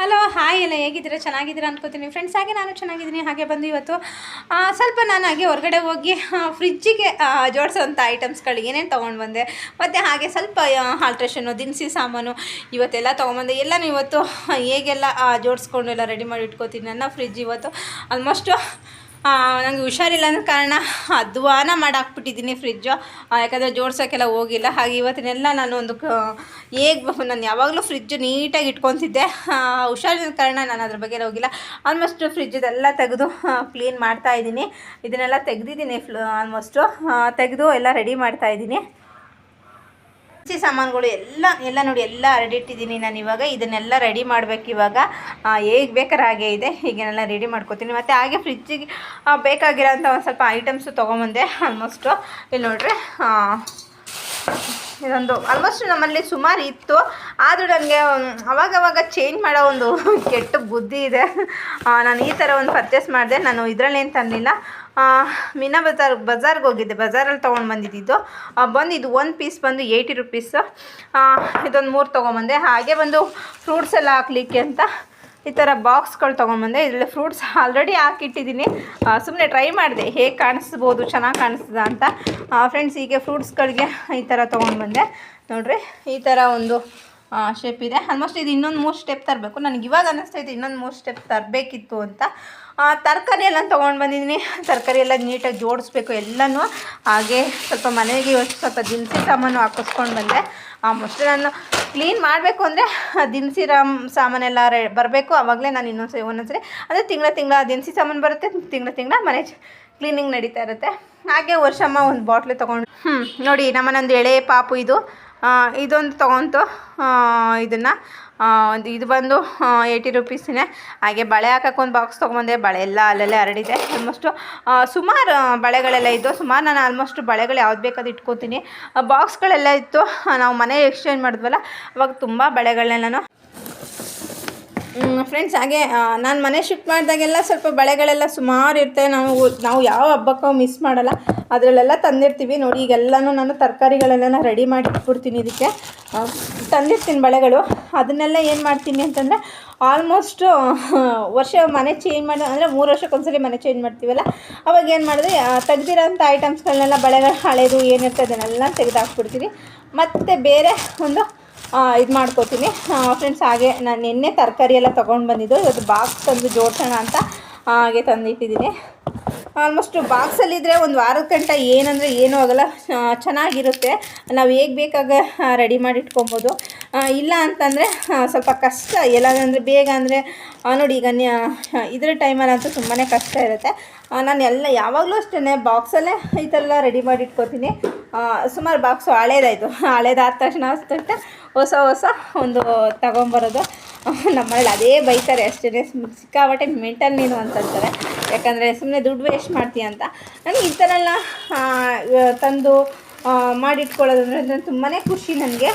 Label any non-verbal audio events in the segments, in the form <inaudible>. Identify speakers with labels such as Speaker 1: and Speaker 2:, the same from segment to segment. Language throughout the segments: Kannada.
Speaker 1: ಹಲೋ ಹಾಯ್ ಎಲ್ಲ ಹೇಗಿದ್ದೀರಾ? ಚೆನ್ನಾಗಿದ್ದೀರಾ ಅನ್ಕೋತೀನಿ. ಫ್ರೆಂಡ್ಸ್ ಹಾಗೆ ನಾನು ಚೆನ್ನಾಗಿದ್ದೀನಿ, ಹಾಗೆ ಬಂದು ಇವತ್ತು ಸ್ವಲ್ಪ ನಾನು ಹಾಗೆ ಹೊರಗಡೆ ಹೋಗಿ ಫ್ರಿಜ್ಜಿಗೆ ಜೋಡಿಸೋಂಥ ಐಟಮ್ಸ್ಗಳು ಏನೇನು ತೊಗೊಂಡು ಬಂದೆ. ಮತ್ತು ಹಾಗೆ ಸ್ವಲ್ಪ ಆಲ್ಟ್ರೇಷನ್ನು ದಿನಸಿ ಸಾಮಾನು ಇವತ್ತೆಲ್ಲ ತೊಗೊಂಬಂದೆ. ಎಲ್ಲನೂ ಇವತ್ತು ಹೇಗೆಲ್ಲ ಜೋಡಿಸ್ಕೊಂಡು ಎಲ್ಲ ರೆಡಿ ಮಾಡಿ ಇಟ್ಕೋತೀನಿ. ನನ್ನ ಫ್ರಿಜ್ ಇವತ್ತು ಆಲ್ಮೋಸ್ಟು ನನಗೆ ಹುಷಾರಿಲ್ಲ ಅನ್ನೋ ಕಾರಣ ಅಧ್ವಾನ ಮಾಡಾಕ್ಬಿಟ್ಟಿದ್ದೀನಿ ಫ್ರಿಜ್ಜು ಯಾಕಂದರೆ ಜೋಡ್ಸೋಕ್ಕೆಲ್ಲ ಹೋಗಿಲ್ಲ. ಹಾಗೆ ಇವತ್ತಿನೆಲ್ಲ ನಾನು ಒಂದು ಹೇಗೆ ನಾನು ಯಾವಾಗಲೂ ಫ್ರಿಜ್ಜು ನೀಟಾಗಿ ಇಟ್ಕೊತಿದ್ದೆ. ಹುಷಾರಿಲ್ಲ ಕಾರಣ ನಾನು ಅದ್ರ ಬಗ್ಗೆ ಹೋಗಿಲ್ಲ. ಆಲ್ಮೋಸ್ಟ್ ಫ್ರಿಜ್ಜದೆಲ್ಲ ತೆಗೆದು ಕ್ಲೀನ್ ಮಾಡ್ತಾ ಇದ್ದೀನಿ. ಇದನ್ನೆಲ್ಲ ತೆಗೆದಿದ್ದೀನಿ ಫ್ಲೂ ಆಲ್ಮೋಸ್ಟು ತೆಗೆದು ಎಲ್ಲ ರೆಡಿ ಮಾಡ್ತಾ ಇದ್ದೀನಿ. ದಿನಸಿ ಸಾಮಾನುಗಳು ಎಲ್ಲ ಎಲ್ಲ ನೋಡಿ, ಎಲ್ಲ ಹರಡಿಟ್ಟಿದ್ದೀನಿ ನಾನು ಇವಾಗ. ಇದನ್ನೆಲ್ಲ ರೆಡಿ ಮಾಡಬೇಕು ಇವಾಗ. ಹೇಗೆ ಬೇಕಾದ್ರೆ ಹಾಗೆ ಇದೆ. ಹೀಗೆಲ್ಲ ರೆಡಿ ಮಾಡ್ಕೋತೀನಿ. ಮತ್ತು ಹಾಗೆ ಫ್ರಿಜ್ಜಿಗೆ ಬೇಕಾಗಿರೋಂಥ ಒಂದು ಸ್ವಲ್ಪ ಐಟಮ್ಸು ತೊಗೊಂಬಂದೆ ಆಲ್ಮೋಸ್ಟು ಇಲ್ಲಿ ನೋಡ್ರಿ ಇದೊಂದು ಆಲ್ಮೋಸ್ಟ್ ನಮ್ಮಲ್ಲಿ ಸುಮಾರು ಇತ್ತು. ಆದರೂ ನನಗೆ ಅವಾಗವಾಗ ಚೇಂಜ್ ಮಾಡೋ ಒಂದು <laughs> ಕೆಟ್ಟ ಬುದ್ಧಿ ಇದೆ. ನಾನು ಈ ಥರ ಒಂದು ಪರ್ಚೇಸ್ ಮಾಡಿದೆ. ನಾನು ಇದರಲ್ಲೇನು ತಂದಿಲ್ಲ ಮೀನಾ ಬಜಾರ್, ಬಜಾರ್ಗೆ ಹೋಗಿದ್ದೆ. ಬಜಾರಲ್ಲಿ ತೊಗೊಂಡು ಬಂದಿದ್ದು. ಬಂದು ಇದು ಒಂದು ಪೀಸ್ ಬಂದು ಏಯ್ಟಿ ರುಪೀಸು ಇದೊಂದು ಮೂರು ತೊಗೊಂಬಂದೆ. ಹಾಗೆ ಬಂದು ಫ್ರೂಟ್ಸ್ ಎಲ್ಲ ಹಾಕ್ಲಿಕ್ಕೆ ಅಂತ ಈ ಥರ ಬಾಕ್ಸ್ಗಳು ತೊಗೊಂಬಂದೆ ಇದರಲ್ಲಿ ಫ್ರೂಟ್ಸ್ ಆಲ್ರೆಡಿ ಹಾಕಿಟ್ಟಿದ್ದೀನಿ. ಸುಮ್ಮನೆ ಟ್ರೈ ಮಾಡಿದೆ. ಹೇಗೆ ಕಾಣಿಸ್ಬೋದು, ಚೆನ್ನಾಗಿ ಕಾಣಿಸ್ತದ ಅಂತ. ಫ್ರೆಂಡ್ಸ್ ಹೀಗೆ ಫ್ರೂಟ್ಸ್ಗಳಿಗೆ ಈ ಥರ ತೊಗೊಂಡು ಬಂದೆ ನೋಡ್ರಿ, ಈ ಥರ ಒಂದು ಶೇಪ್ ಇದೆ. ಆಲ್ಮೋಸ್ಟ್ ಇದು ಇನ್ನೊಂದು ಮೂರು ಸ್ಟೆಪ್ ತರಬೇಕು. ನನಗೆ ಇವಾಗ ಅನ್ನಿಸ್ತೈತೆ ಇನ್ನೊಂದು ಮೂರು ಸ್ಟೆಪ್ ತರಬೇಕಿತ್ತು ಅಂತ. ತರಕಾರಿ ಎಲ್ಲ ತೊಗೊಂಡು ಬಂದಿದ್ದೀನಿ. ತರಕಾರಿ ಎಲ್ಲ ನೀಟಾಗಿ ಜೋಡಿಸ್ಬೇಕು ಎಲ್ಲನೂ. ಹಾಗೆ ಸ್ವಲ್ಪ ಮನೆಗೆ ಸ್ವಲ್ಪ ದಿನಸಿ ಸಾಮಾನು ಹಾಕಿಸ್ಕೊಂಡು ಬಂದೆ. ಮೋಸ್ಟ್ಲಿ ನಾನು ಕ್ಲೀನ್ ಮಾಡಬೇಕು ಅಂದರೆ ದಿನಸಿ ರಾಮ್ ಸಾಮಾನೆಲ್ಲ ರೆ ಬರಬೇಕು. ಆವಾಗಲೇ ನಾನು ಇನ್ನೊಂದು ಸರಿ ಒಂದೊಂದು ಸರಿ ಅಂದರೆ ತಿಂಗಳ ತಿಂಗಳ ದಿನಸಿ ಸಾಮಾನು ಬರುತ್ತೆ. ತಿಂಗಳ ತಿಂಗಳ ಮನೆ ಕ್ಲೀನಿಂಗ್ ನಡೀತಾ ಇರುತ್ತೆ. ಹಾಗೆ ವರ್ಷಮ್ಮ ಒಂದು ಬಾಟ್ಲು ತೊಗೊಂಡು ಹ್ಞೂ ನೋಡಿ ನಮ್ಮನೊಂದು ಎಳೆ ಪಾಪು ಇದು. ಆ, ಇದೊಂದು ತೊಗೊಂತು. ಇದನ್ನು ಒಂದು ಇದು ಬಂದು ಏಯ್ಟಿ ರುಪೀಸಿನೇ ಹಾಗೆ ಬಳೆ ಹಾಕಕ್ಕೆ ಒಂದು ಬಾಕ್ಸ್ ತೊಗೊಂಬಂದೆ. ಬಳೆ ಎಲ್ಲ ಅಲ್ಲಲ್ಲೇ ಹರಡಿದೆ. ಆಲ್ಮೋಸ್ಟು ಸುಮಾರು ಬಳೆಗಳೆಲ್ಲ ಇದ್ದು ಸುಮಾರು ನಾನು ಆಲ್ಮೋಸ್ಟ್ ಬಳೆಗಳು ಯಾವ್ದು ಬೇಕಾದ್ರೂ ಇಟ್ಕೋತೀನಿ. ಬಾಕ್ಸ್ಗಳೆಲ್ಲ ಇತ್ತು. ನಾವು ಮನೆ ಎಕ್ಸ್ಚೇಂಜ್ ಮಾಡಿದ್ವಲ್ಲ, ಅವಾಗ ತುಂಬ ಬಳೆಗಳನ್ನ ನಾನು ಫ್ರೆಂಡ್ಸ್ ಹಾಗೆ ನಾನು ಮನೆ ಶಿಫ್ಟ್ ಮಾಡಿದಾಗೆಲ್ಲ ಸ್ವಲ್ಪ ಬಳೆಗಳೆಲ್ಲ ಸುಮಾರು ಇರ್ತವೆ ನಾವು ನಾವು ಯಾವ ಹಬ್ಬಕ್ಕೂ ಮಿಸ್ ಮಾಡಲ್ಲ. ಅದರಲ್ಲೆಲ್ಲ ತಂದಿರ್ತೀವಿ. ನೋಡಿ, ಈಗೆಲ್ಲನೂ ನಾನು ತರಕಾರಿಗಳೆಲ್ಲ ರೆಡಿ ಮಾಡಿ ಇಟ್ಬಿಡ್ತೀನಿ ಇದಕ್ಕೆ. ತಂದಿರ್ತೀನಿ ಬಳೆಗಳು. ಅದನ್ನೆಲ್ಲ ಏನು ಮಾಡ್ತೀನಿ ಅಂತಂದರೆ ಆಲ್ಮೋಸ್ಟು ವರ್ಷ ಮನೆ ಚೇಂಜ್ ಮಾಡಿ, ಅಂದರೆ ಮೂರು ವರ್ಷಕ್ಕೊಂದ್ಸಲಿ ಮನೆ ಚೇಂಜ್ ಮಾಡ್ತೀವಲ್ಲ? ಅವಾಗ ಏನು ಮಾಡಿದ್ರೆ ತೆಗ್ದಿರೋಂಥ ಐಟಮ್ಸ್ಗಳನ್ನೆಲ್ಲ ಬಳೆಗಳು ಹಳೆಯದು ಏನಿರ್ತದೆ ಅದನ್ನೆಲ್ಲ ತೆಗೆದು ಹಾಕ್ಬಿಡ್ತೀನಿ ಮತ್ತು ಬೇರೆ ಒಂದು ಇದು ಮಾಡ್ಕೋತೀನಿ. ಫ್ರೆಂಡ್ಸ್ ಹಾಗೆ ನಾನು ನಿನ್ನೆ ತರಕಾರಿ ಎಲ್ಲ ತೊಗೊಂಡು ಬಂದಿದ್ದು. ಇವತ್ತು ಬಾಕ್ಸ್ ತಂದು ಜೋಡಿಸೋಣ ಅಂತ ಹಾಗೆ ತಂದಿಟ್ಟಿದ್ದೀನಿ. ಆಲ್ಮೋಸ್ಟು ಬಾಕ್ಸಲ್ಲಿದ್ದರೆ ಒಂದು ವಾರದ ಗಂಟ ಏನಂದರೆ ಏನೂ ಆಗಲ್ಲ. ಚೆನ್ನಾಗಿರುತ್ತೆ. ನಾವು ಹೇಗೆ ಬೇಕಾಗ ರೆಡಿ ಮಾಡಿ ಇಟ್ಕೊಬೋದು. ಇಲ್ಲ ಅಂತಂದರೆ ಸ್ವಲ್ಪ ಕಷ್ಟ. ಎಲ್ಲಾದಂದರೆ ಬೇಗ ಅಂದರೆ ನೋಡಿ ಈಗ ಇದರ ಟೈಮಲ್ಲಂತೂ ತುಂಬಾ ಕಷ್ಟ ಇರುತ್ತೆ. ನಾನು ಎಲ್ಲ ಯಾವಾಗಲೂ ಅಷ್ಟೇ ಬಾಕ್ಸಲ್ಲೇ ಈ ಥರ ರೆಡಿ ಮಾಡಿ ಇಟ್ಕೊತೀನಿ. ಸುಮಾರು ಬಾಕ್ಸು ಹಳೇದಾಯಿತು. ಹಳೇದಾದ ತಕ್ಷಣ ಅಷ್ಟೇ ಹೊಸ ಹೊಸ ಒಂದು ತಗೊಂಬರೋದು. <laughs> ನಮ್ಮಲ್ಲಿ ಅದೇ ಬೈತಾರೆ ಅಷ್ಟೇ. ಸಿಕ್ಕಾಬಟ್ಟೆ ಮೆಂಟಲ್ ನೀನು ಅಂತಂತಾರೆ ಯಾಕಂದರೆ ಸುಮ್ಮನೆ ದುಡ್ಡು ವೇಸ್ಟ್ ಮಾಡ್ತೀಯ ಅಂತ. ನನಗೆ ಈ ಥರ ಎಲ್ಲ ತಂದು ಮಾಡಿಟ್ಕೊಳ್ಳೋದಂದ್ರೆ ತುಂಬಾ ಖುಷಿ ನನಗೆ.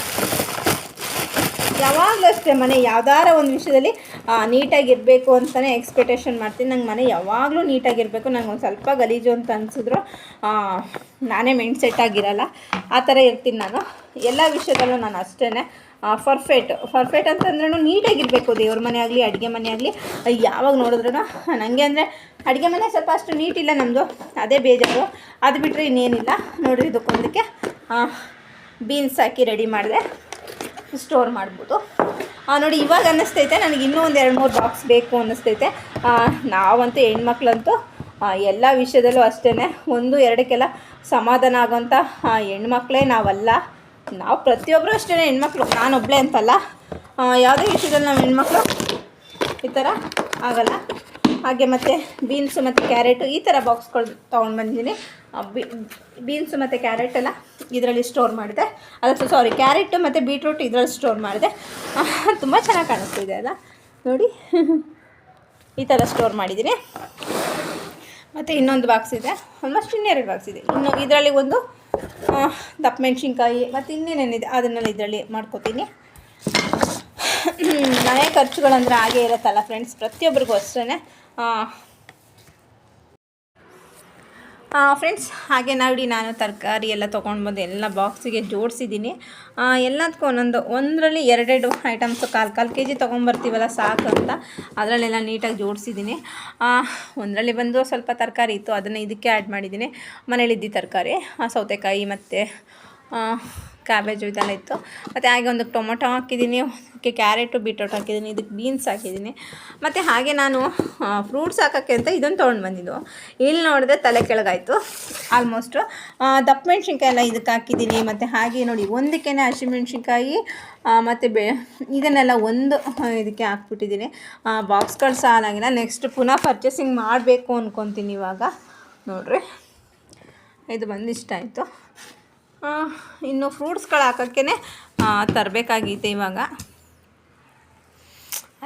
Speaker 1: ಯಾವಾಗಲೂ ಅಷ್ಟೇ ಮನೆ ಯಾವ್ದಾರ ಒಂದು ವಿಷಯದಲ್ಲಿ ನೀಟಾಗಿರಬೇಕು ಅಂತಲೇ ಎಕ್ಸ್ಪೆಕ್ಟೇಷನ್ ಮಾಡ್ತೀನಿ. ನಂಗೆ ಮನೆ ಯಾವಾಗಲೂ ನೀಟಾಗಿರಬೇಕು. ನಂಗೆ ಒಂದು ಸ್ವಲ್ಪ ಗಲೀಜು ಅಂತ ಅನಿಸಿದ್ರು ನಾನೇ ಮೈಂಡ್ ಸೆಟ್ ಆಗಿರಲ್ಲ, ಆ ಥರ ಇರ್ತೀನಿ ನಾನು. ಎಲ್ಲ ವಿಷಯದಲ್ಲೂ ನಾನು ಅಷ್ಟೇ ಪರ್ಫೆಕ್ಟ್ ಪರ್ಫೆಕ್ಟ್ ಅಂತಂದ್ರೂ ನೀಟಾಗಿರಬೇಕು. ದೇವ್ರ ಮನೆ ಆಗಲಿ, ಅಡುಗೆ ಮನೆ ಆಗಲಿ, ಯಾವಾಗ ನೋಡಿದ್ರೂ ನನಗೆ ಅಂದರೆ ಅಡುಗೆ ಮನೆ ಸ್ವಲ್ಪ ಅಷ್ಟು ನೀಟಿಲ್ಲ ನಮ್ಮದು ಅದೇ ಬೇಜಾರು. ಅದು ಬಿಟ್ಟರೆ ಇನ್ನೇನಿಲ್ಲ. ನೋಡಿರಿ ಇದಕ್ಕೊಂದಕ್ಕೆ ಬೀನ್ಸ್ ಹಾಕಿ ರೆಡಿ ಮಾಡಿದೆ. ಸ್ಟೋರ್ ಮಾಡ್ಬೋದು. ನೋಡಿ, ಇವಾಗ ಅನ್ನಿಸ್ತೈತೆ, ನನಗೆ ಇನ್ನೂ ಒಂದು ಎರಡು ಮೂರು ಬಾಕ್ಸ್ ಬೇಕು ಅನ್ನಿಸ್ತೈತೆ. ನಾವಂತೂ ಹೆಣ್ಮಕ್ಳಂತೂ ಎಲ್ಲ ವಿಷಯದಲ್ಲೂ ಅಷ್ಟೇ ಒಂದು ಎರಡಕ್ಕೆಲ್ಲ ಸಮಾಧಾನ ಆಗೋಂಥ ಹೆಣ್ಮಕ್ಳೇ ನಾವಲ್ಲ. ನಾವು ಪ್ರತಿಯೊಬ್ಬರು ಅಷ್ಟೇ ಹೆಣ್ಮಕ್ಳು ನಾನೊಬ್ಬಳೇ ಅಂತಲ್ಲ. ಯಾವುದೇ ವಿಷಯದಲ್ಲಿ ನಾವು ಹೆಣ್ಮಕ್ಳು ಈ ಥರ ಆಗಲ್ಲ. ಹಾಗೆ ಮತ್ತು ಬೀನ್ಸು ಮತ್ತು ಕ್ಯಾರೆಟು ಈ ಥರ ಬಾಕ್ಸ್ಗಳು ತೊಗೊಂಡು ಬಂದಿದ್ದೀನಿ. ಬೀನ್ಸು ಮತ್ತು ಕ್ಯಾರೆಟ್ ಎಲ್ಲ ಇದರಲ್ಲಿ ಸ್ಟೋರ್ ಮಾಡಿದೆ. ಅದಕ್ಕೆ ಸಾರಿ ಕ್ಯಾರೆಟು ಮತ್ತು ಬೀಟ್ರೂಟ್ ಇದರಲ್ಲಿ ಸ್ಟೋರ್ ಮಾಡಿದೆ. ತುಂಬ ಚೆನ್ನಾಗಿ ಕಾಣಿಸ್ತಿದೆ ಅಲ್ಲ? ನೋಡಿ. <laughs> ಈ ಥರ ಸ್ಟೋರ್ ಮಾಡಿದ್ದೀನಿ. ಮತ್ತು ಇನ್ನೊಂದು ಬಾಕ್ಸ್ ಇದೆ. ಆಲ್ಮೋಸ್ಟ್ ಇನ್ನೆರಡು ಬಾಕ್ಸ್ ಇದೆ. ಇನ್ನು ಇದರಲ್ಲಿ ಒಂದು ದಪ್ಪ ಮೆಣಸಿನ್ಕಾಯಿ ಮತ್ತು ಇನ್ನೇನೇನಿದೆ ಅದನ್ನೆಲ್ಲ ಇದರಲ್ಲಿ ಮಾಡ್ಕೋತೀನಿ. <clears throat> ಮನೆ ಖರ್ಚುಗಳಂದ್ರೆ ಹಾಗೇ ಇರುತ್ತಲ್ಲ ಫ್ರೆಂಡ್ಸ್ ಪ್ರತಿಯೊಬ್ಬರಿಗೂ ಅಷ್ಟೇ ಫ್ರೆಂಡ್ಸ್ ಹಾಗೆ ನೋಡಿ ನಾನು ತರಕಾರಿ ಎಲ್ಲ ತೊಗೊಂಡು ಬಂದು ಎಲ್ಲ ಬಾಕ್ಸಿಗೆ ಜೋಡಿಸಿದ್ದೀನಿ. ಎಲ್ಲದಕ್ಕೂ ಒಂದೊಂದು, ಒಂದರಲ್ಲಿ ಎರಡೆರಡು ಐಟಮ್ಸು ಕಾಲು ಕಾಲು ಕೆ ಜಿ ತೊಗೊಂಬರ್ತೀವಲ್ಲ ಸಾಕು ಅಂತ. ಅದರಲ್ಲೆಲ್ಲ ನೀಟಾಗಿ ಜೋಡಿಸಿದ್ದೀನಿ. ಒಂದರಲ್ಲಿ ಬಂದು ಸ್ವಲ್ಪ ತರಕಾರಿ ಇತ್ತು, ಅದನ್ನು ಇದಕ್ಕೆ ಆ್ಯಡ್ ಮಾಡಿದ್ದೀನಿ. ಮನೇಲಿದ್ದ ತರಕಾರಿ ಸೌತೆಕಾಯಿ ಮತ್ತು ಕ್ಯಾಬೇಜು ಇದೆಲ್ಲ ಇತ್ತು. ಮತ್ತು ಹಾಗೆ ಒಂದು ಟೊಮೊಟೊ ಹಾಕಿದ್ದೀನಿ, ಅದಕ್ಕೆ ಕ್ಯಾರೆಟು, ಬೀಟ್ರೋಟ್ ಹಾಕಿದ್ದೀನಿ, ಇದಕ್ಕೆ ಬೀನ್ಸ್ ಹಾಕಿದ್ದೀನಿ. ಮತ್ತು ಹಾಗೆ ನಾನು ಫ್ರೂಟ್ಸ್ ಹಾಕೋಕ್ಕೆ ಅಂತ ಇದನ್ನು ತೊಗೊಂಡು ಬಂದಿದ್ದು. ಇಲ್ಲಿ ನೋಡಿದ್ರೆ ತಲೆ ಕೆಳಗಾಯಿತು ಆಲ್ಮೋಸ್ಟು ದಪ್ಪ ಮೆಣಸಿನ್ಕಾಯಿ ಎಲ್ಲ ಇದಕ್ಕೆ ಹಾಕಿದ್ದೀನಿ. ಮತ್ತು ಹಾಗೆ ನೋಡಿ ಒಂದಕ್ಕೆ ಹಸಿಮೆಣ್ಸಿನ್ಕಾಯಿ ಮತ್ತು ಬೆ, ಇದನ್ನೆಲ್ಲ ಒಂದು ಇದಕ್ಕೆ ಹಾಕ್ಬಿಟ್ಟಿದ್ದೀನಿ. ಬಾಕ್ಸ್ಗಳು ಸಾಲಾಗಿಲ್ಲ ನೆಕ್ಸ್ಟ್ ಪುನಃ ಪರ್ಚೇಸಿಂಗ್ ಮಾಡಬೇಕು ಅಂದ್ಕೊತೀನಿ ಇವಾಗ. ನೋಡಿರಿ, ಇದು ಬಂದು ಇಷ್ಟ ಆಯಿತು ಇನ್ನು ಫ್ರೂಟ್ಸ್ಗಳು ಹಾಕೋಕ್ಕೇ ತರಬೇಕಾಗಿತ್ತು ಇವಾಗ.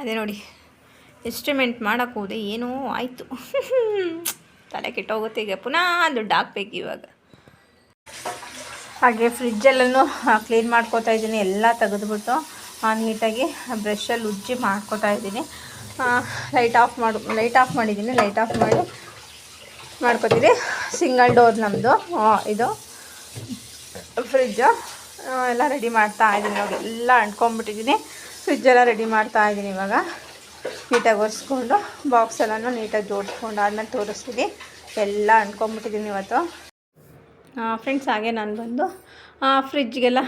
Speaker 1: ಅದೇ ನೋಡಿ ಎಸ್ಟಿಮೇಟ್ ಮಾಡೋಕ್ಕೋದೆ ಹೋದೆ, ಏನೋ ಆಯಿತು. <laughs> ತಲೆ ಕೆಟ್ಟೋಗುತ್ತೆ ಈಗ, ಪುನಃ ದುಡ್ಡು ಹಾಕ್ಬೇಕು ಇವಾಗ. ಹಾಗೆ ಫ್ರಿಜ್ಜೆಲ್ಲೂ ಕ್ಲೀನ್ ಮಾಡ್ಕೋತಾ ಇದ್ದೀನಿ, ಎಲ್ಲ ತೆಗೆದುಬಿಟ್ಟು ನೀಟಾಗಿ ಬ್ರಷಲ್ಲಿ ಉಜ್ಜಿ ಮಾಡ್ಕೋತಾ ಇದ್ದೀನಿ. ಲೈಟ್ ಆಫ್ ಮಾಡು ಲೈಟ್ ಆಫ್ ಮಾಡಿದ್ದೀನಿ ಲೈಟ್ ಆಫ್ ಮಾಡಿ ಮಾಡ್ಕೋತೀನಿ ಸಿಂಗಲ್ ಡೋರ್ ನಮ್ಮದು ಇದು. ಫ್ರಿಜ್ಜು ಎಲ್ಲ ರೆಡಿ ಮಾಡ್ತಾ ಇದ್ದೀನಿ. ಇವಾಗ ಎಲ್ಲ ಅಂಟ್ಕೊಂಬಿಟ್ಟಿದ್ದೀನಿ ಫ್ರಿಜ್ಜೆಲ್ಲ ರೆಡಿ ಮಾಡ್ತಾ ಇದ್ದೀನಿ ಇವಾಗ. ನೀಟಾಗಿ ಒರೆಸ್ಕೊಂಡು ಬಾಕ್ಸ್ ಎಲ್ಲನೂ ನೀಟಾಗಿ ಜೋಡಿಸ್ಕೊಂಡು, ಆದಮೇಲೆ ತೋರಿಸ್ತೀನಿ. ಎಲ್ಲ ಅಂಟ್ಕೊಂಬಿಟ್ಟಿದ್ದೀನಿ ಇವತ್ತು. ಫ್ರೆಂಡ್ಸ್ ಹಾಗೆ ನಾನು ಬಂದು ಫ್ರಿಜ್ಗೆಲ್ಲ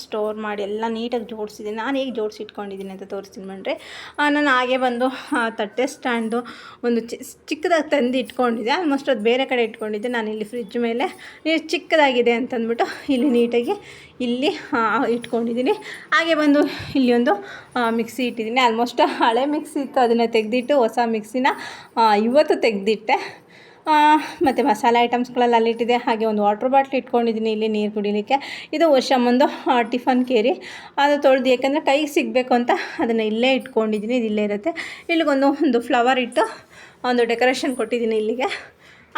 Speaker 1: ಸ್ಟೋರ್ ಮಾಡಿ ಎಲ್ಲ ನೀಟಾಗಿ ಜೋಡಿಸಿದ್ದೀನಿ. ನಾನು ಹೇಗೆ ಜೋಡಿಸಿ ಇಟ್ಕೊಂಡಿದ್ದೀನಿ ಅಂತ ತೋರಿಸ್ತೀನಿ ಬಂದರೆ ನಾನು ಹಾಗೆ ಬಂದು ತಟ್ಟೆ ಸ್ಟ್ಯಾಂಡು ಒಂದು ಚಿಕ್ಕದಾಗಿ ತಂದು ಇಟ್ಕೊಂಡಿದ್ದೆ. ಆಲ್ಮೋಸ್ಟ್ ಅದು ಬೇರೆ ಕಡೆ ಇಟ್ಕೊಂಡಿದ್ದೆ. ನಾನು ಇಲ್ಲಿ ಫ್ರಿಜ್ ಮೇಲೆ ಚಿಕ್ಕದಾಗಿದೆ ಅಂತಂದ್ಬಿಟ್ಟು ಇಲ್ಲಿ ನೀಟಾಗಿ ಇಲ್ಲಿ ಇಟ್ಕೊಂಡಿದ್ದೀನಿ. ಹಾಗೆ ಬಂದು ಇಲ್ಲಿ ಒಂದು ಮಿಕ್ಸಿ ಇಟ್ಟಿದ್ದೀನಿ. ಆಲ್ಮೋಸ್ಟ್ ಹಳೆ ಮಿಕ್ಸಿ ಇತ್ತು. ಅದನ್ನು ತೆಗೆದಿಟ್ಟು ಹೊಸ ಮಿಕ್ಸಿನ ಇವತ್ತು ತೆಗೆದಿಟ್ಟೆ. ಮತ್ತು ಮಸಾಲೆ ಐಟಮ್ಸ್ಗಳೆಲ್ಲ ಅಲ್ಲಿಟ್ಟಿದೆ ಹಾಗೆ ಒಂದು ವಾಟ್ರ್ ಬಾಟ್ಲ್ ಇಟ್ಕೊಂಡಿದ್ದೀನಿ ಇಲ್ಲಿ ನೀರು ಕುಡಿಲಿಕ್ಕೆ. ಇದು ವರ್ಷ ವರ್ಷಮ್ಮಂದು ಟಿಫನ್ ಕೇರಿ. ಅದು ತೊಳೆದು ಯಾಕಂದರೆ ಕೈಗೆ ಸಿಗಬೇಕು ಅಂತ ಅದನ್ನು ಇಲ್ಲೇ ಇಟ್ಕೊಂಡಿದ್ದೀನಿ, ಇದು ಇಲ್ಲೇ ಇರುತ್ತೆ. ಇಲ್ಲಿಗೊಂದು, ಒಂದು ಫ್ಲವರ್ ಇಟ್ಟು ಒಂದು ಡೆಕೋರೇಷನ್ ಕೊಟ್ಟಿದ್ದೀನಿ ಇಲ್ಲಿಗೆ.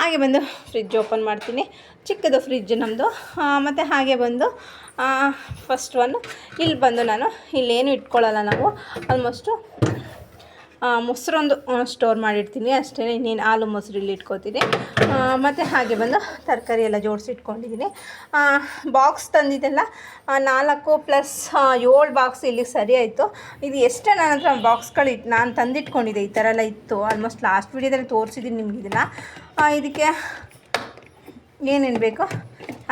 Speaker 1: ಹಾಗೆ ಬಂದು ಫ್ರಿಜ್ ಓಪನ್ ಮಾಡ್ತೀನಿ. ಚಿಕ್ಕದು ಫ್ರಿಜ್ ನಮ್ಮದು ಮತ್ತು ಹಾಗೆ ಬಂದು ಫಸ್ಟ್ ಒನ್ ಇಲ್ಲಿ ಬಂದು ನಾನು ಇಲ್ಲೇನು ಇಟ್ಕೊಳ್ಳಲ್ಲ ನಾವು. ಆಲ್ಮೋಸ್ಟು ಮೊಸರೊಂದು ಸ್ಟೋರ್ ಮಾಡಿರ್ತೀನಿ. ಅಷ್ಟೇ ಇನ್ನೇನು ಹಾಲು ಮೊಸರು ಇಲ್ಲಿ ಇಟ್ಕೋತೀನಿ ಮತ್ತು ಹಾಗೆ ಬಂದು ತರಕಾರಿ ಎಲ್ಲ ಜೋಡಿಸಿ ಇಟ್ಕೊಂಡಿದ್ದೀನಿ. ಬಾಕ್ಸ್ ತಂದಿದ್ದೆಲ್ಲ ನಾಲ್ಕು ಪ್ಲಸ್ ಏಳು ಬಾಕ್ಸ್ ಇಲ್ಲಿಗೆ ಸರಿ ಆಯಿತು. ಇದು ಎಷ್ಟೇ ನನ್ನ ಹತ್ರ ಬಾಕ್ಸ್ಗಳು ಇಟ್ಟು ನಾನು ತಂದಿಟ್ಕೊಂಡಿದ್ದೆ. ಈ ಥರ ಎಲ್ಲ ಇತ್ತು. ಆಲ್ಮೋಸ್ಟ್ ಲಾಸ್ಟ್ ವೀಡಿಯೋದಲ್ಲಿ ತೋರಿಸಿದ್ದೀನಿ ನಿಮಗಿದೆಲ್ಲ ಇದಕ್ಕೆ ಏನೇನು ಬೇಕು?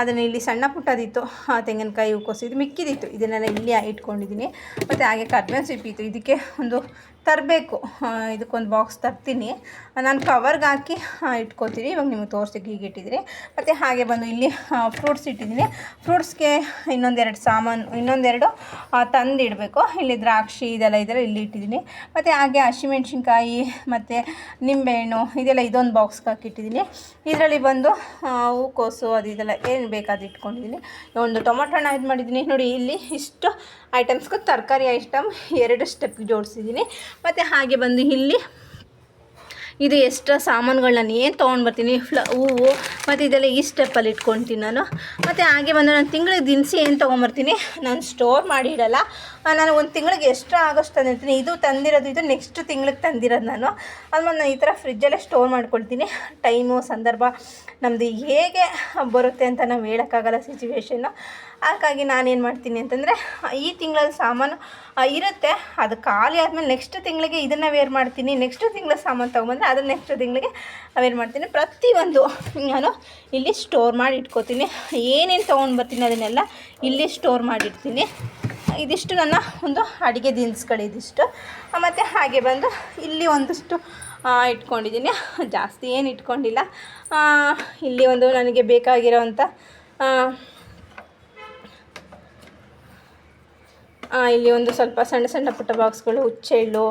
Speaker 1: ಅದನ್ನು ಇಲ್ಲಿ ಸಣ್ಣ ಪುಟ್ಟದಿತ್ತು. ಆ ತೆಂಗಿನಕಾಯಿ ಹೂಕೋಸಿದ್ದು ಮಿಕ್ಕಿದಿತ್ತು. ಇದನ್ನೆಲ್ಲ ಇಲ್ಲಿ ಇಟ್ಕೊಂಡಿದ್ದೀನಿ. ಮತ್ತು ಹಾಗೆ ಕರ್ಬೇವಿನ ಸಿಪ್ಪಿತ್ತು ಇದಕ್ಕೆ ಒಂದು ತರಬೇಕು. ಇದಕ್ಕೊಂದು ಬಾಕ್ಸ್ ತರ್ತೀನಿ. ನಾನು ಕವರ್ಗೆ ಹಾಕಿ ಇಟ್ಕೋತೀನಿ. ಇವಾಗ ನಿಮಗೆ ತೋರಿಸಿಕ್ಕೆ ಹೀಗೆ ಇಟ್ಟಿದ್ದೀನಿ. ಮತ್ತು ಹಾಗೆ ಬಂದು ಇಲ್ಲಿ ಫ್ರೂಟ್ಸ್ ಇಟ್ಟಿದ್ದೀನಿ. ಫ್ರೂಟ್ಸ್ಗೆ ಇನ್ನೊಂದೆರಡು ಸಾಮಾನು, ಇನ್ನೊಂದೆರಡು ತಂದಿಡಬೇಕು ಇಲ್ಲಿ ದ್ರಾಕ್ಷಿ, ಇದೆಲ್ಲ ಇದೆಲ್ಲ ಇಲ್ಲಿ ಇಟ್ಟಿದ್ದೀನಿ. ಮತ್ತು ಹಾಗೆ ಹಸಿಮೆಣ್ಸಿನ್ಕಾಯಿ, ಮತ್ತು ನಿಂಬೆಹಣ್ಣು, ಇದೆಲ್ಲ ಇದೊಂದು ಬಾಕ್ಸ್ಗೆ ಹಾಕಿಟ್ಟಿದ್ದೀನಿ. ಇದರಲ್ಲಿ ಬಂದು ಹೂಕೋಸು, ಅದು ಇದೆಲ್ಲ ಏನು ಬೇಕಾದ್ರೆ ಇಟ್ಕೊಂಡಿದ್ದೀನಿ ಒಂದು ಟೊಮೊಟೊನ ಇದು ಮಾಡಿದ್ದೀನಿ ನೋಡಿ, ಇಲ್ಲಿ ಇಷ್ಟು ಐಟಮ್ಸ್ಗೂ ತರಕಾರಿ ಐಟಮ್ ಎರಡು ಸ್ಟೆಪ್ ಜೋಡಿಸಿದ್ದೀನಿ ಮತ್ತು ಹಾಗೆ ಬಂದು ಇಲ್ಲಿ ಇದು ಎಕ್ಸ್ಟ್ರಾ ಸಾಮಾನುಗಳು ನಾನು ಏನು ತೊಗೊಂಡು ಬರ್ತೀನಿ. ಫ್ಲ, ಹೂವು, ಮತ್ತು ಇದೆಲ್ಲ ಈ ಸ್ಟೆಪ್ಪಲ್ಲಿ ಇಟ್ಕೊತೀನಿ ನಾನು. ಮತ್ತು ಹಾಗೆ ಬಂದು ನಾನು ತಿಂಗಳಿಗೆ ದಿನಸಿ ಏನು ತೊಗೊಂಬರ್ತೀನಿ ನಾನು ಸ್ಟೋರ್ ಮಾಡಿ ಇಡಲ್ಲ. ನಾನು ಒಂದು ತಿಂಗಳಿಗೆ ಎಕ್ಸ್ಟ್ರಾ ಆಗೋಷ್ಟು ತಂದಿರ್ತೀನಿ ಇದು ತಂದಿರೋದು, ಇದು ನೆಕ್ಸ್ಟ್ ತಿಂಗ್ಳಿಗೆ ತಂದಿರೋದು ನಾನು. ಅದು ನಾನು ಈ ಥರ ಫ್ರಿಜ್ಜಲ್ಲೇ ಸ್ಟೋರ್ ಮಾಡ್ಕೊಳ್ತೀನಿ. ಟೈಮು ಸಂದರ್ಭ ನಮ್ಮದು ಹೇಗೆ ಬರುತ್ತೆ ಅಂತ ನಾವು ಹೇಳೋಕ್ಕಾಗಲ್ಲ ಸಿಚುವೇಶನ್ನು ಹಾಗಾಗಿ ನಾನೇನು ಮಾಡ್ತೀನಿ ಅಂತಂದರೆ, ಈ ತಿಂಗಳಲ್ಲಿ ಸಾಮಾನು ಇರುತ್ತೆ. ಅದು ಖಾಲಿ ಆದಮೇಲೆ ನೆಕ್ಸ್ಟ್ ತಿಂಗಳಿಗೆ ಇದನ್ನು ವೇರ್ ಮಾಡ್ತೀನಿ. ನೆಕ್ಸ್ಟ್ ತಿಂಗಳ ಸಾಮಾನು ತೊಗೊಂಬಂದ್ರೆ ಅದನ್ನು ನೆಕ್ಸ್ಟ್ ತಿಂಗಳಿಗೆ ವೇರ್ ಮಾಡ್ತೀನಿ. ಪ್ರತಿಯೊಂದು ನಾನು ಇಲ್ಲಿ ಸ್ಟೋರ್ ಮಾಡಿ ಇಟ್ಕೋತೀನಿ. ಏನೇನು ತೊಗೊಂಡು ಬರ್ತೀನಿ ಅದನ್ನೆಲ್ಲ ಇಲ್ಲಿ ಸ್ಟೋರ್ ಮಾಡಿಡ್ತೀನಿ ಇದಿಷ್ಟು ನನ್ನ ಒಂದು ಅಡುಗೆ ದಿನಸ್ಗಳಿದಿಷ್ಟು ಮತ್ತು ಹಾಗೆ ಬಂದು ಇಲ್ಲಿ ಒಂದಷ್ಟು ಇಟ್ಕೊಂಡಿದ್ದೀನಿ. ಜಾಸ್ತಿ ಏನು ಇಟ್ಕೊಂಡಿಲ್ಲ. ಇಲ್ಲಿ ಒಂದು ನನಗೆ ಬೇಕಾಗಿರೋವಂಥ ಇಲ್ಲಿ ಒಂದು ಸ್ವಲ್ಪ ಸಣ್ಣ ಸಣ್ಣ ಪುಟ್ಟ ಬಾಕ್ಸ್ಗಳು ಹುಚ್ಚೆಳ್ಳು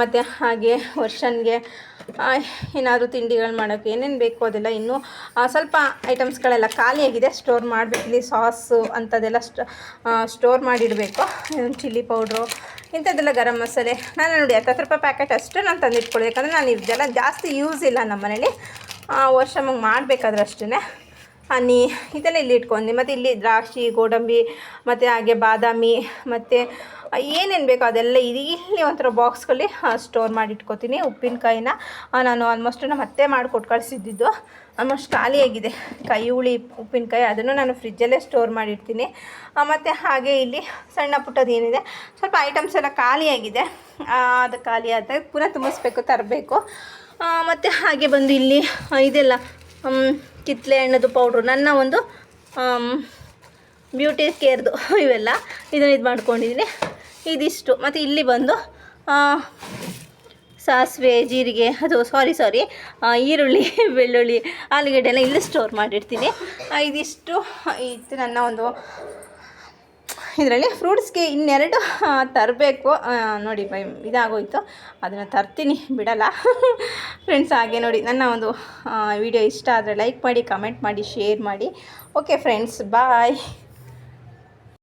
Speaker 1: ಮತ್ತು ಹಾಗೆ ವರ್ಷನ್ಗೆ ಏನಾದರೂ ತಿಂಡಿಗಳು ಮಾಡೋಕ್ಕೆ ಏನೇನು ಬೇಕು ಅದೆಲ್ಲ ಇನ್ನೂ ಸ್ವಲ್ಪ ಐಟಮ್ಸ್ಗಳೆಲ್ಲ ಖಾಲಿಯಾಗಿದೆ ಸ್ಟೋರ್ ಮಾಡಬೇಕು, ಇಲ್ಲಿ ಸಾಸು ಅಂಥದ್ದೆಲ್ಲ ಸ್ಟೋರ್ ಮಾಡಿಡಬೇಕು. ಚಿಲ್ಲಿ ಪೌಡ್ರು ಇಂಥದ್ದೆಲ್ಲ ಗರಂ ಮಸಾಲೆ. ನಾನು ನೋಡಿ, ಹತ್ತತ್ತು ರೂಪಾಯಿ ಪ್ಯಾಕೆಟ್ ಅಷ್ಟೇ ನಾನು ತಂದಿಟ್ಕೊಳ್ಳಿ. ಯಾಕಂದರೆ ನಾನು ಇದೆಲ್ಲ ಜಾಸ್ತಿ ಯೂಸ್ ಇಲ್ಲ ನಮ್ಮ ಮನೇಲಿ ವರ್ಷ ಮಾಡಬೇಕಾದ್ರೆ ಅಷ್ಟೇ ಹನಿ ಇದೆಲ್ಲ ಇಲ್ಲಿ ಇಟ್ಕೊಂಡಿ. ಮತ್ತು ಇಲ್ಲಿ ದ್ರಾಕ್ಷಿ, ಗೋಡಂಬಿ, ಮತ್ತು ಹಾಗೆ ಬಾದಾಮಿ, ಮತ್ತು ಏನೇನು ಬೇಕೋ ಅದೆಲ್ಲ ಇದು ಇಲ್ಲಿ ಒಂಥರ ಬಾಕ್ಸ್ಗಳಲ್ಲಿ ಸ್ಟೋರ್ ಮಾಡಿ ಇಟ್ಕೋತೀನಿ ಉಪ್ಪಿನಕಾಯಿನ. ನಾನು ಆಲ್ಮೋಸ್ಟ್ ನಮ್ಮ ಮತ್ತೆ ಮಾಡಿಕೊಟ್ಟು ಕಳಿಸಿದ್ದು ಆಲ್ಮೋಸ್ಟ್ ಖಾಲಿಯಾಗಿದೆ ಕೈ ಹುಳಿ, ಉಪ್ಪಿನಕಾಯಿ ಅದನ್ನು ನಾನು ಫ್ರಿಜ್ಜಲ್ಲೇ ಸ್ಟೋರ್ ಮಾಡಿರ್ತೀನಿ ಮತ್ತು ಹಾಗೆ ಇಲ್ಲಿ ಸಣ್ಣ ಪುಟ್ಟದ್ದು ಏನಿದೆ, ಸ್ವಲ್ಪ ಐಟಮ್ಸ್ ಎಲ್ಲ ಖಾಲಿಯಾಗಿದೆ ಅದು ಖಾಲಿ ಆದಾಗ ಪುನಃ ತುಂಬಿಸ್ಬೇಕು, ತರಬೇಕು. ಮತ್ತು ಹಾಗೆ ಬಂದು ಇಲ್ಲಿ ಇದೆಲ್ಲ ಮ್, ಕಿತ್ತಳೆ ಹಣ್ಣದು ಪೌಡ್ರು ನನ್ನ ಒಂದು ಬ್ಯೂಟಿ ಕೇರ್ದು <laughs> ಇವೆಲ್ಲ. ಇದನ್ನು ಇದು ಮಾಡ್ಕೊಂಡಿದ್ದೀನಿ ಇದಿಷ್ಟು. ಮತ್ತು ಇಲ್ಲಿ ಬಂದು ಸಾಸಿವೆ ಜೀರಿಗೆ ಅದು ಸಾರಿ ಸಾರಿ ಈರುಳ್ಳಿ <laughs> ಬೆಳ್ಳುಳ್ಳಿ ಆಲೂಗಡ್ಡೆ ಎಲ್ಲ ಇಲ್ಲಿ ಸ್ಟೋರ್ ಮಾಡಿರ್ತೀನಿ ಇದಿಷ್ಟು ಇತ್ತು ನನ್ನ ಒಂದು ಇದರಲ್ಲಿ ಫ್ರೂಟ್ಸ್ಗೆ ಇನ್ನೆರಡು <laughs> ತರಬೇಕು. ನೋಡಿ ಬೈ ಇದಾಗೋಯ್ತು. ಅದನ್ನು ತರ್ತೀನಿ, ಬಿಡಲ್ಲ. <laughs> ಫ್ರೆಂಡ್ಸ್ ಹಾಗೆ ನೋಡಿ, ನನ್ನ ಒಂದು ವಿಡಿಯೋ ಇಷ್ಟ ಆದರೆ ಲೈಕ್ ಮಾಡಿ ಕಮೆಂಟ್ ಮಾಡಿ ಶೇರ್ ಮಾಡಿ. Okay friends bye